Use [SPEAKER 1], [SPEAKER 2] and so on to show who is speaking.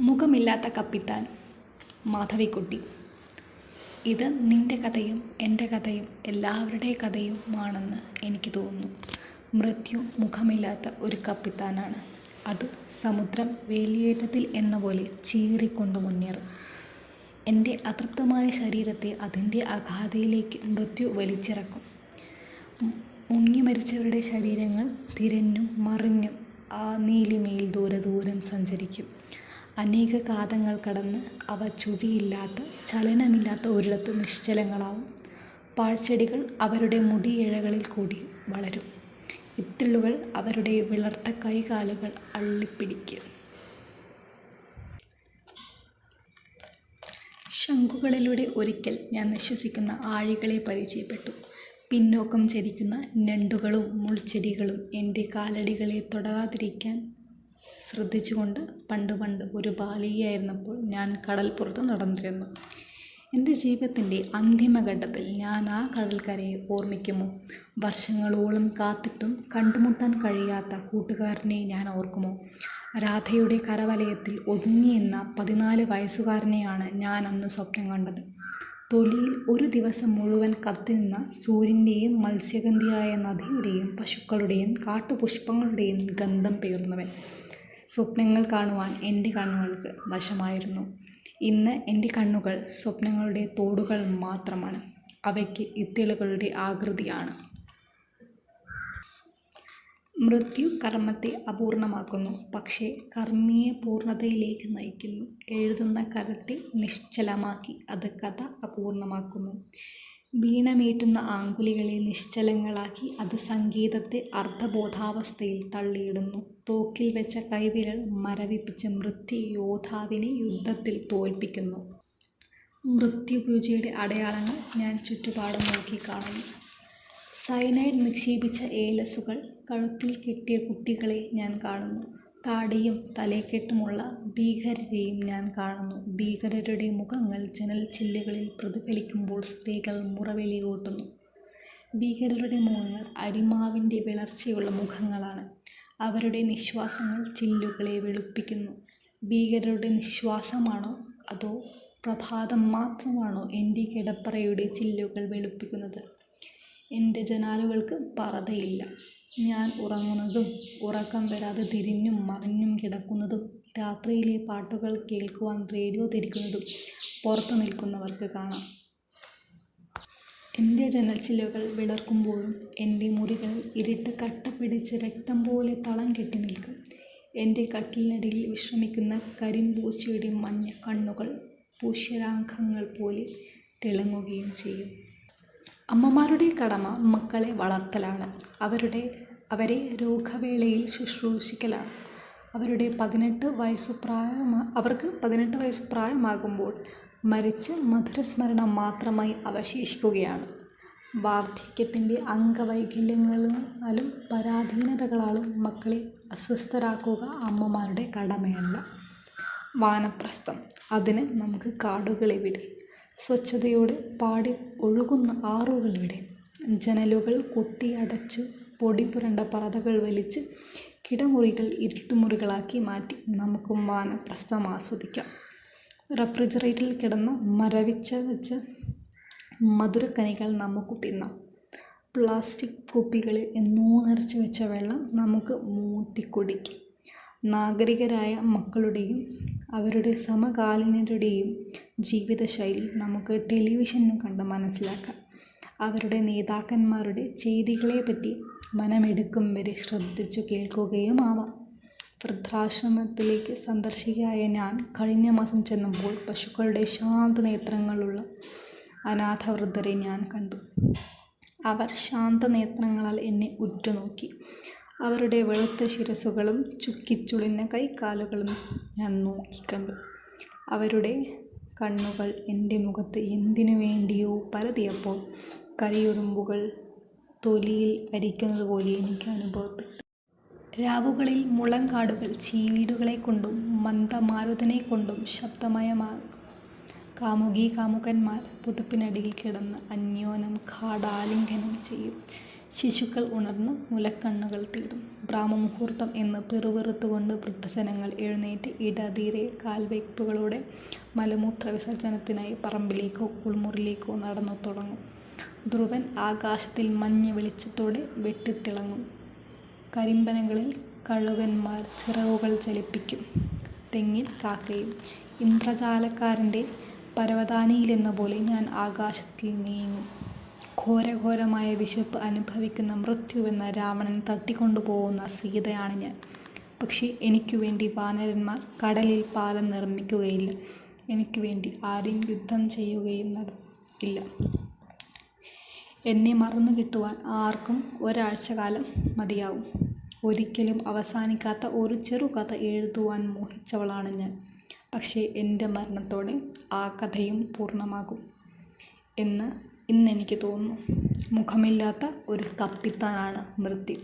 [SPEAKER 1] മുഖമില്ലാത്ത കപ്പിത്താൻ മാധവിക്കുട്ടി. ഇത് നിന്റെ കഥയും എന്റെ കഥയും എല്ലാവരുടെ കഥയുമാണെന്ന് എനിക്ക് തോന്നുന്നു. മൃത്യു മുഖമില്ലാത്ത ഒരു കപ്പിത്താനാണ്. അത് സമുദ്രം വേലിയേറ്റത്തിൽ എന്ന പോലെ ചീറിക്കൊണ്ട് മുന്നേറും. എന്റെ അതൃപ്തമായ ശരീരത്തെ അതിന്റെ അഗാധയിലേക്ക് മൃത്യു വലിച്ചിറക്കും. മുങ്ങി മരിച്ചവരുടെ ശരീരങ്ങൾ തിരഞ്ഞും മറിഞ്ഞും ആ നീലിമയിൽ ദൂരെ ദൂരം സഞ്ചരിക്കും. അനേക കാതങ്ങൾ കടന്ന് അവ ചുഴിയില്ലാത്ത ചലനമില്ലാത്ത ഒരിടത്ത് നിശ്ചലങ്ങളാവും. പാഴ്ചെടികൾ അവരുടെ മുടിയിഴകളിൽ കൂടി വളരും. ഇത്തിളുകൾ അവരുടെ വിളർത്ത കൈകാലുകൾ അള്ളിപ്പിടിക്കും. ശംഖുകളിലൂടെ ഒരിക്കൽ ഞാൻ നിശ്വസിക്കുന്ന ആഴികളെ പരിചയപ്പെട്ടു. പിന്നോക്കം ചരിക്കുന്ന ഞണ്ടുകളും മുൾച്ചെടികളും എന്റെ കാലടികളെ തൊടാതിരിക്കാൻ ശ്രദ്ധിച്ചുകൊണ്ട് പണ്ട് പണ്ട് ഒരു ബാലികയായിരുന്നപ്പോൾ ഞാൻ കടൽപ്പുറത്ത് നടന്നിരുന്നു. എന്റെ ജീവിതത്തിന്റെ അന്തിമഘട്ടത്തിൽ ഞാൻ ആ കടൽക്കരയെ ഓർമ്മിക്കുമോ? വർഷങ്ങളോളം കാത്തിട്ടും കണ്ടുമുട്ടാൻ കഴിയാത്ത കൂട്ടുകാരനെ ഞാൻ ഓർക്കുമോ? രാധയുടെ കരവലയത്തിൽ ഒതുങ്ങിയെന്ന പതിനാല് വയസ്സുകാരനെയാണ് ഞാൻ അന്ന് സ്വപ്നം കണ്ടത്. തൊലിയിൽ ഒരു ദിവസം മുഴുവൻ കത്തിനിന്ന സൂര്യന്റെയും മത്സ്യഗന്ധിയായ നദിയുടെയും പശുക്കളുടെയും കാട്ടുപുഷ്പങ്ങളുടെയും ഗന്ധം പേർന്നവൻ സ്വപ്നങ്ങൾ കാണുവാൻ എന്റെ കണ്ണുകൾക്ക് വശമായിരുന്നു. ഇന്ന് എന്റെ കണ്ണുകൾ സ്വപ്നങ്ങളുടെ തോടുകൾ മാത്രമാണ്. അവയ്ക്ക് ഇത്തിളുകളുടെ ആകൃതിയാണ്. മൃത്യു കർമ്മത്തെ അപൂർണമാക്കുന്നു. പക്ഷേ കർമ്മിയെ പൂർണതയിലേക്ക് നയിക്കുന്നു. എഴുതുന്ന കരത്തെ നിശ്ചലമാക്കി അത് കഥ അപൂർണമാക്കുന്നു. വീണമീട്ടുന്ന ആങ്കുലികളെ നിശ്ചലങ്ങളാക്കി അത് സംഗീതത്തെ അർദ്ധബോധാവസ്ഥയിൽ തള്ളിയിടുന്നു. തോക്കിൽ വെച്ച കൈവിരൽ മരവിപ്പിച്ച് മൃത്യു യോദ്ധാവിനെ യുദ്ധത്തിൽ തോൽപ്പിക്കുന്നു. മൃത്യുപൂജയുടെ അടയാളങ്ങൾ ഞാൻ ചുറ്റുപാടും നോക്കിക്കാണുന്നു. സയനൈഡ് നിക്ഷേപിച്ച ഏലസുകൾ കഴുത്തിൽ കെട്ടിയ കുട്ടികളെ ഞാൻ കാണുന്നു. താടിയും തലേക്കെട്ടുമുള്ള ഭീകരരെയും ഞാൻ കാണുന്നു. ഭീകരരുടെ മുഖങ്ങൾ ജനൽ ചില്ലുകളിൽ പ്രതിഫലിക്കുമ്പോൾ സ്ത്രീകൾ മുറവിളി കൂട്ടുന്നു. ഭീകരരുടെ മുഖങ്ങൾ അരിമാവിന്റെ വിളർച്ചയുള്ള മുഖങ്ങളാണ്. അവരുടെ നിശ്വാസങ്ങൾ ചില്ലുകളെ വെളുപ്പിക്കുന്നു. ഭീകരരുടെ നിശ്വാസമാണോ അതോ പ്രഭാതം മാത്രമാണോ എന്റെ കിടപ്പറയുടെ ചില്ലുകൾ വെളുപ്പിക്കുന്നത്? എന്റെ ജനാലുകൾക്ക് പറതയില്ല. ഞാൻ ഉറങ്ങുന്നതും ഉറക്കം വരാതെ തിരിഞ്ഞും മറിഞ്ഞും കിടക്കുന്നതും രാത്രിയിലെ പാട്ടുകൾ കേൾക്കുവാൻ റേഡിയോ തിരിക്കുന്നതും പുറത്തു നിൽക്കുന്നവർക്ക് കാണാം. എന്റെ ജനൽച്ചില്ലുകൾ വിളർക്കുമ്പോഴും എന്റെ മുറികൾ ഇരുട്ട് കട്ട പിടിച്ച് രക്തം പോലെ തളം കെട്ടി നിൽക്കും. എന്റെ കട്ടിലിനടിയിൽ വിശ്രമിക്കുന്ന കരിമ്പൂച്ചയുടെ മഞ്ഞ കണ്ണുകൾ പുഷ്യരാംഗങ്ങൾ പോലെ തിളങ്ങുകയും ചെയ്യും. അമ്മമാരുടെ കടമ മക്കളെ വളർത്തലാണ്. അവരുടെ അവരെ രോഗവേളയിൽ ശുശ്രൂഷിക്കലാണ്. അവരുടെ പതിനെട്ട് വയസ്സ് പ്രായമാ അവർക്ക് പതിനെട്ട് വയസ്സ് പ്രായമാകുമ്പോൾ മരിച്ച് മധുരസ്മരണം മാത്രമായി അവശേഷിക്കുകയാണ്. വാർദ്ധക്യത്തിന്റെ അംഗവൈകല്യങ്ങളാലും പരാധീനതകളാലും മക്കളെ അസ്വസ്ഥരാക്കുക അമ്മമാരുടെ കടമയല്ല. വാനപ്രസ്ഥം അതിന് നമുക്ക് കാടുകളെ വിട്. സ്വച്ഛതയോടെ പാടി ഒഴുകുന്ന ആറുകളിവിടെ ജനലുകൾ കൊട്ടിയടച്ച് പൊടി പുരണ്ട പറതകൾ വലിച്ച് കിടമുറികൾ ഇരുട്ടുമുറികളാക്കി മാറ്റി നമുക്ക് മാനപ്രസ്ഥം ആസ്വദിക്കാം. റെഫ്രിജറേറ്ററിൽ കിടന്ന് മരവിച്ച വെച്ച് മധുരക്കനികൾ നമുക്ക് തിന്നാം. പ്ലാസ്റ്റിക് കുപ്പികളിൽ എന്നോ നിറച്ച് വെച്ച വെള്ളം നമുക്ക് മൂത്തി കുടിക്കാം നാഗരികരായ മക്കളുടെയും അവരുടെ സമകാലീനരുടെയും ജീവിതശൈലി നമുക്ക് ടെലിവിഷനിൽ കണ്ട് മനസ്സിലാക്കാം. അവരുടെ നേതാക്കന്മാരുടെ ചെയ്തികളെപ്പറ്റി മനമെടുക്കും വരെ ശ്രദ്ധിച്ചു കേൾക്കുകയും ആവാം വൃദ്ധാശ്രമത്തിലേക്ക് സന്ദർശിക്കായ ഞാൻ കഴിഞ്ഞ മാസം ചെന്നപ്പോൾ പശുക്കളുടെ ശാന്ത നേത്രങ്ങളുള്ള അനാഥവൃദ്ധരെ ഞാൻ കണ്ടു. അവർ ശാന്തനേത്രങ്ങളാൽ എന്നെ ഉറ്റുനോക്കി. അവരുടെ വെളുത്ത ശിരസ്സുകളും ചുക്കിച്ചുളിഞ്ഞ കൈക്കാലുകളും ഞാൻ നോക്കിക്കണ്ടു. അവരുടെ കണ്ണുകൾ എന്റെ മുഖത്ത് എന്തിനു വേണ്ടിയോ പരതിയപ്പോൾ കലിയുറുമ്പുകൾ തൊലിയിൽ അരിക്കുന്നത് പോലെ എനിക്ക് അനുഭവപ്പെട്ടു. രാവുകളിൽ മുളങ്കാടുകൾ ചീടുകളെ കൊണ്ടും മന്ദമാരുതനെ കൊണ്ടും ശബ്ദമയമാകും കാമുകി കാമുകന്മാർ പുതുപ്പിനടിയിൽ കിടന്ന് അന്യോനം കാടാലിംഗനം ചെയ്യും. ശിശുക്കൾ ഉണർന്ന് മുലക്കണ്ണുകൾ തേടും. ബ്രാഹ്മമുഹൂർത്തം എന്ന് പിറുപിറുത്തുകൊണ്ട് വൃദ്ധജനങ്ങൾ എഴുന്നേറ്റ് ഇടതീരെ കാൽവയ്പ്പുകളോടെ മലമൂത്ര വിസർജനത്തിനായി പറമ്പിലേക്കോ ഉൾമുറിലേക്കോ നടന്നു തുടങ്ങും. ധ്രുവൻ ആകാശത്തിൽ മഞ്ഞവെളിച്ചത്തോടെ വെട്ടിത്തിളങ്ങും. കരിമ്പനകളിൽ കഴുകന്മാർ ചിറകുകൾ ചലിപ്പിക്കും. തെങ്ങിൽ കാക്കയും. ഇന്ദ്രജാലക്കാരന്റെ പരവതാനിയിലെന്ന പോലെ ഞാൻ ആകാശത്തിൽ നീങ്ങും. ഘോരഘോരമായ വിശപ്പ് അനുഭവിക്കുന്ന മൃത്യുവെന്ന രാവണൻ തട്ടിക്കൊണ്ടുപോകുന്ന സീതയാണ് ഞാൻ. പക്ഷേ എനിക്കുവേണ്ടി വാനരന്മാർ കടലിൽ പാലം നിർമ്മിക്കുകയില്ല. എനിക്ക് വേണ്ടി ആരും യുദ്ധം ചെയ്യുകയും ഇല്ല. എന്നെ മറന്നു കിട്ടുവാൻ ആർക്കും ഒരാഴ്ച കാലം മതിയാവും. ഒരിക്കലും അവസാനിക്കാത്ത ഒരു ചെറുകഥ എഴുതുവാൻ മോഹിച്ചവളാണ് ഞാൻ. പക്ഷേ എന്റെ മരണത്തോടെ ആ കഥയും പൂർണമാകും എന്ന് ഇന്നെനിക്ക് തോന്നുന്നു. മുഖമില്ലാത്ത ഒരു കപ്പിത്താനാണ് മൃത്യു.